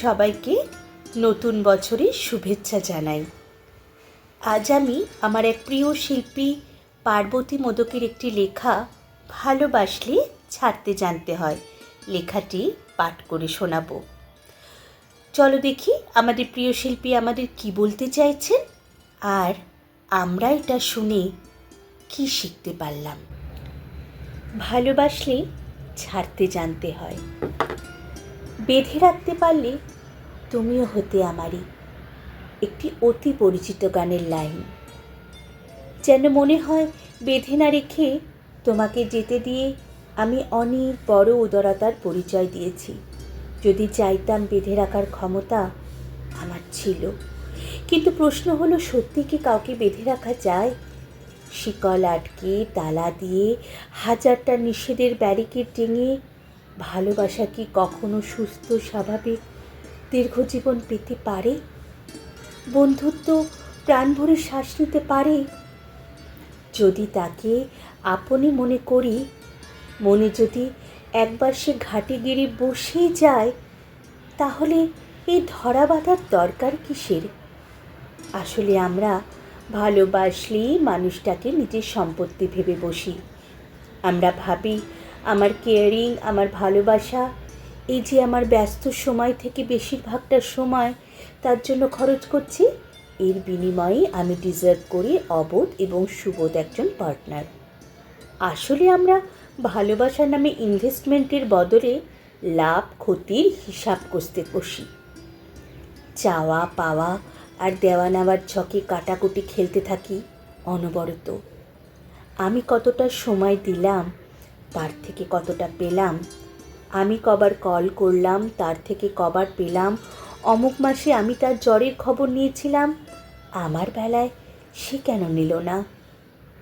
সবাইকে নতুন বছরের শুভেচ্ছা জানাই। আজ আমি আমার এক প্রিয় শিল্পী পার্বতী মোদকের একটি লেখা ভালোবাসলে ছাড়তে জানতে হয়। লেখাটি পাঠ করে শোনাবো। চলো দেখি আমাদের প্রিয় শিল্পী আমাদের কি বলতে চাইছেন আর আমরা এটা শুনে কি শিখতে পারলাম। ভালোবাসলে ছাড়তে জানতে হয়। বেঁধে রাখতে পারলে তুমিও হতে আমারই। একটি অতি পরিচিত গানের লাইন। যেন মনে হয় বেঁধে না রেখে তোমাকে যেতে দিয়ে আমি অনেক বড় উদারতার পরিচয় দিয়েছি। যদি চাইতাম বেঁধে রাখার ক্ষমতা আমার ছিল। কিন্তু প্রশ্ন হলো, সত্যি কি কাউকে বেঁধে রাখা যায়? শিকল আটকে, তালা দিয়ে হাজারটা নিষেধের ব্যারিকেড টেঙে ভালোবাসা কি কখনো সুস্থ, স্বাভাবিক, দীর্ঘজীবন পেতে পারে? বন্ধুত্ব প্রাণ ভরে শ্বাস নিতে পারে? যদি তাকে আপনি মনে করি, মনে যদি একবার সে ঘাটে গিয়ে বসেই যায়, তাহলে এই ধরা বাঁধার দরকার কিসের? আসলে আমরা ভালোবাসলেই মানুষটাকে নিজের সম্পত্তি ভেবে বসি। আমরা ভাবি আমার কেয়ারিং আমার ভালোবাসা, এই যে আমার ব্যস্ত সময় থেকে বেশিরভাগটা সময় তার জন্য খরচ করছি, এর বিনিময়ে আমি ডিজার্ভ করি অবোধ এবং সুবোধ একজন পার্টনার আসলে আমরা ভালোবাসার নামে ইনভেস্টমেন্টের বদলে লাভ, ক্ষতির হিসাব কষতে বসি। চাওয়া, পাওয়া আর দেওয়া নেওয়ার ছকে কাটাকুটি খেলতে থাকি অনবরত। আমি কতটা সময় দিলাম তার থেকে কতটা পেলাম? আমি কবার কল করলাম, তার থেকে কবার পেলাম। অমুক মাসে আমি তার জ্বরের খবর নিয়েছিলাম। আমার বেলায় সে কেন নিল না?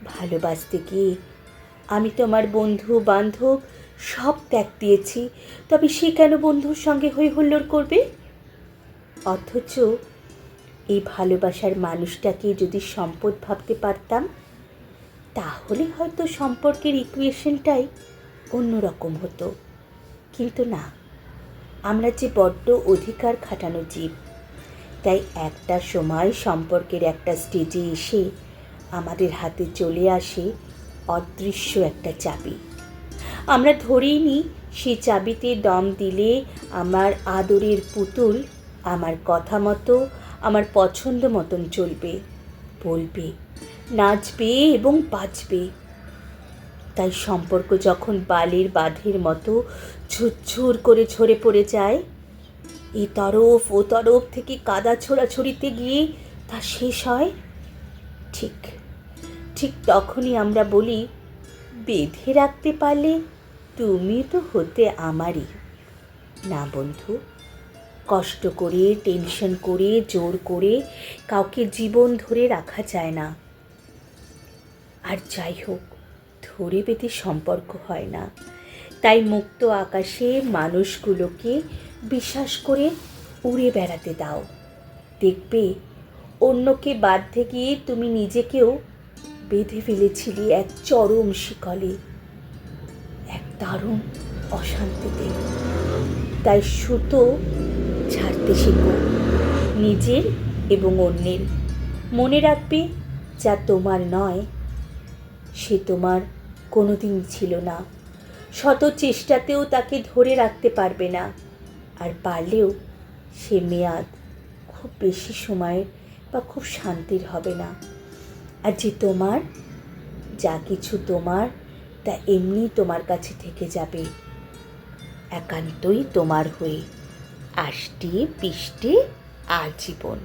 ভালোবাসতে গিয়ে আমি তোমার বন্ধু, বান্ধব, সব ত্যাগ দিয়েছি। তবে সে কেন বন্ধুর সঙ্গে হই হুল্লোড় করবে? অথচ এই ভালোবাসার মানুষটাকে যদি সম্পদ ভাবতে পারতাম তাহলে হয়তো সম্পর্কের ইকুয়েশনটাই অন্যরকম হতো। কিন্তু না, আমরা যে বড্ড অধিকার খাটানো জীব, তাই একটা সময় সম্পর্কের একটা স্টেজে এসে আমাদের হাতে চলে আসে অদৃশ্য একটা চাবি। আমরা ধরেই নিই, সেই চাবিতে দম দিলে আমার আদরের পুতুল আমার কথা মতো, আমার পছন্দ মতন চলবে, বলবে নাচবে এবং বাঁচবে তাই সম্পর্ক যখন বালির বাঁধের মতো ঝুরঝুর করে ঝরে পড়ে যায় এ তরফ ও তরফ থেকে কাদা ছোড়াছড়িতে গিয়ে তা শেষ হয়। ঠিক ঠিক তখনই আমরা বলি, বেঁধে রাখতে পারলে তুমি তো হতে আমারই। না বন্ধু, কষ্ট করে, টেনশন করে, জোর করে কাউকে জীবন ধরে রাখা যায় না। আর যাই হোক, ধরে পেতে সম্পর্ক হয় না। তাই মুক্ত আকাশে মানুষগুলোকে বিশ্বাস করে উড়ে বেড়াতে দাও। দেখবে, অন্যকে বাধ্য গিয়ে তুমি নিজেকেও বেঁধে ফেলেছিলি এক চরম শিকলে, এক দারুণ অশান্তিতে। তাই সুতো ছাড়তে শেখো, নিজের এবং অন্যের। মনে রাখবে, যা তোমার নয় সে তোমার কোনো দিন ছিল না। শত চেষ্টাতেও তাকে ধরে রাখতে পারবে না। আর পারলেও সে মেয়াদ খুব বেশি সময়ের বা খুব শান্তির হবে না। আর যে তোমার, যা কিছু তোমার, তা এমনি তোমার কাছে থেকে যাবে। একান্তই তোমার হয়ে আষ্টে পিষ্টে আজীবন